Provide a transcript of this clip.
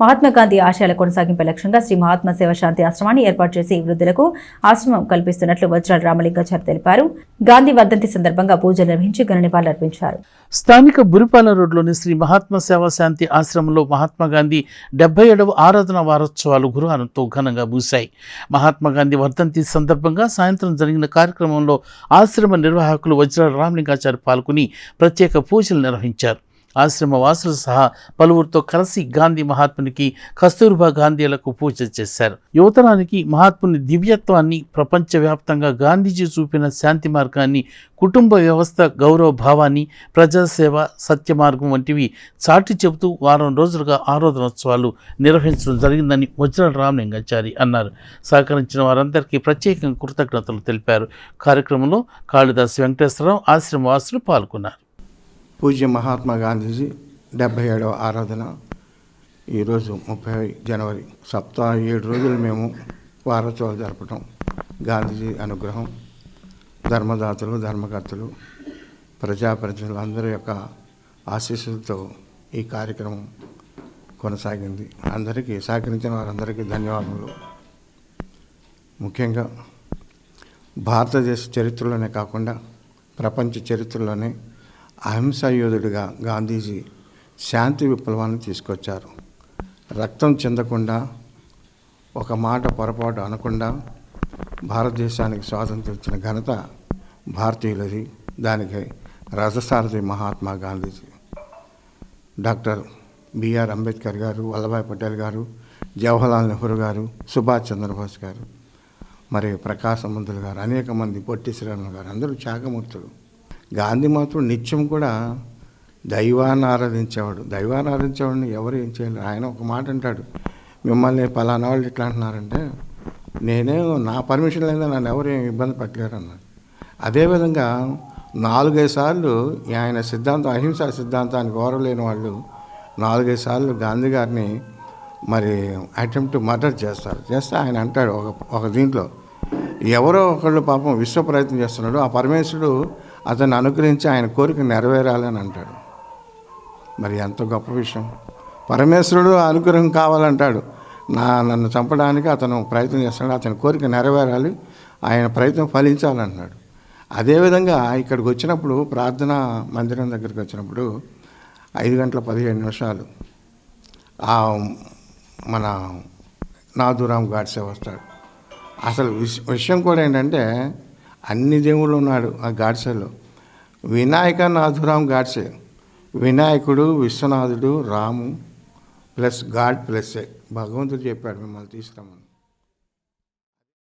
మహాత్మా గాంధీ ఆశయాల కొనసాగింపే లక్ష్యంగా శ్రీ మహాత్మా సేవ శాంతి ఆశ్రమాన్ని ఏర్పాటు చేసి వృద్ధులకు ఆశ్రమం కల్పిస్తున్నట్లు వజ్రాల రామలింగాచారి తెలిపారు. గాంధీ వర్ధంతి సందర్భంగా పూజలు నిర్వహించి ఘన నివాళులర్పించారు స్థానిక బురిపాల రోడ్లోని శ్రీ మహాత్మా సేవా శాంతి ఆశ్రమంలో మహాత్మా గాంధీ డెబ్బై ఏడవ ఆరాధన వారోత్సవాలు గురువారంతో ఘనంగా ముగిశాయి. మహాత్మా గాంధీ వర్ధంతి సందర్భంగా సాయంత్రం జరిగిన కార్యక్రమంలో ఆశ్రమ నిర్వాహకులు వజ్రాల రామలింగాచారి పాల్గొని ప్రత్యేక పూజలు నిర్వహించారు. ఆశ్రమవాసులు సహా పలువురితో కలిసి గాంధీ మహాత్మునికి కస్తూర్బా గాంధీలకు పూజ చేశారు. యువతరానికి మహాత్ముని దివ్యత్వాన్ని ప్రపంచవ్యాప్తంగా గాంధీజీ చూపిన శాంతి మార్గాన్ని కుటుంబ వ్యవస్థ గౌరవ భావాన్ని ప్రజాసేవ సత్య మార్గం వంటివి చాటి చెబుతూ వారం రోజులుగా ఆరాధనోత్సవాలు నిర్వహించడం జరిగిందని వజ్రాల రామలింగాచారి అన్నారు. సహకరించిన వారందరికీ ప్రత్యేకంగా కృతజ్ఞతలు తెలిపారు. కార్యక్రమంలో కాళిదాస్ వెంకటేశ్వరరావు ఆశ్రమవాసులు పాల్గొన్నారు. పూజ్య మహాత్మా గాంధీజీ డెబ్భై ఏడవ ఆరాధన ఈరోజు ముప్పై జనవరి. సప్తాహ ఏడు రోజులు మేము వారోత్సవాలు జరపటం గాంధీజీ అనుగ్రహం ధర్మదాతలు ధర్మకర్తలు ప్రజాప్రతినిధులు అందరి యొక్క ఆశీస్సులతో ఈ కార్యక్రమం కొనసాగింది. అందరికీ సహకరించిన వారందరికీ ధన్యవాదములు. ముఖ్యంగా భారతదేశ చరిత్రలోనే కాకుండా ప్రపంచ చరిత్రలోనే అహింసాయోధుడిగా గాంధీజీ శాంతి విప్లవాన్ని తీసుకొచ్చారు. రక్తం చెందకుండా ఒక మాట పొరపాటు అనకుండా భారతదేశానికి స్వాతంత్రం ఇచ్చిన ఘనత భారతీయులది దానికి రథసారథి Mahatma Gandhiji. Doctor B R Ambedkar garu Vallabhbhai Patel గారు జవహర్లాల్ నెహ్రూ గారు సుభాష్ చంద్రబోస్ గారు మరియు ప్రకాశ మంత్రులు గారు అనేక మంది పొట్టి శ్రీరాములు గారు అందరూ త్యాగమూర్తులు. గాంధీ మాత్రం నిత్యం కూడా దైవాన్ని ఆరాధించేవాడు. దైవాన్ని ఆరాధించేవాడిని ఎవరు ఏం చేయలేరు. ఆయన ఒక మాట అంటాడు. మిమ్మల్ని పలానా వాళ్ళు ఇట్లా అంటున్నారంటే నేనే నా పర్మిషన్ లేదా నన్ను ఎవరు ఇబ్బంది పెట్టలేరు అన్నాడు. అదేవిధంగా నాలుగైదు సార్లు ఆయన సిద్ధాంతం అహింసా సిద్ధాంతానికి గౌరవలేని వాళ్ళు నాలుగైదు సార్లు గాంధీ గారిని మరి అటెంప్ట్ మర్డర్ చేస్తారు. చేస్తే ఆయన అంటాడు ఒక ఒక దీంట్లో ఎవరో ఒకళ్ళు పాపం విశ్వ ప్రయత్నం చేస్తున్నాడు. ఆ పరమేశ్వరుడు అతను అనుగ్రహించి ఆయన కోరిక నెరవేరాలని అంటాడు. మరి ఎంత గొప్ప విషయం. పరమేశ్వరుడు అనుగ్రహం కావాలంటాడు. నా నన్ను చంపడానికి అతను ప్రయత్నం చేస్తాడు అతని కోరిక నెరవేరాలి ఆయన ప్రయత్నం ఫలించాలన్నాడు అదేవిధంగా ఇక్కడికి వచ్చినప్పుడు ప్రార్థనా మందిరం దగ్గరికి వచ్చినప్పుడు ఐదు గంటల పదిహేను నిమిషాలు ఆ మన నాదురామ్ గాడ్సే వస్తాడు. అసలు విష్ విషయం కూడా ఏంటంటే అన్ని దేవుళ్ళు ఉన్నాడు ఆ గాడ్సెలో. వినాయక నాథురామ్ గాడ్సే. వినాయకుడు విశ్వనాథుడు రాము ప్లస్ గాడ్ ప్లస్ భగవంతుడు చెప్పాడు మిమ్మల్ని తీసుకురామని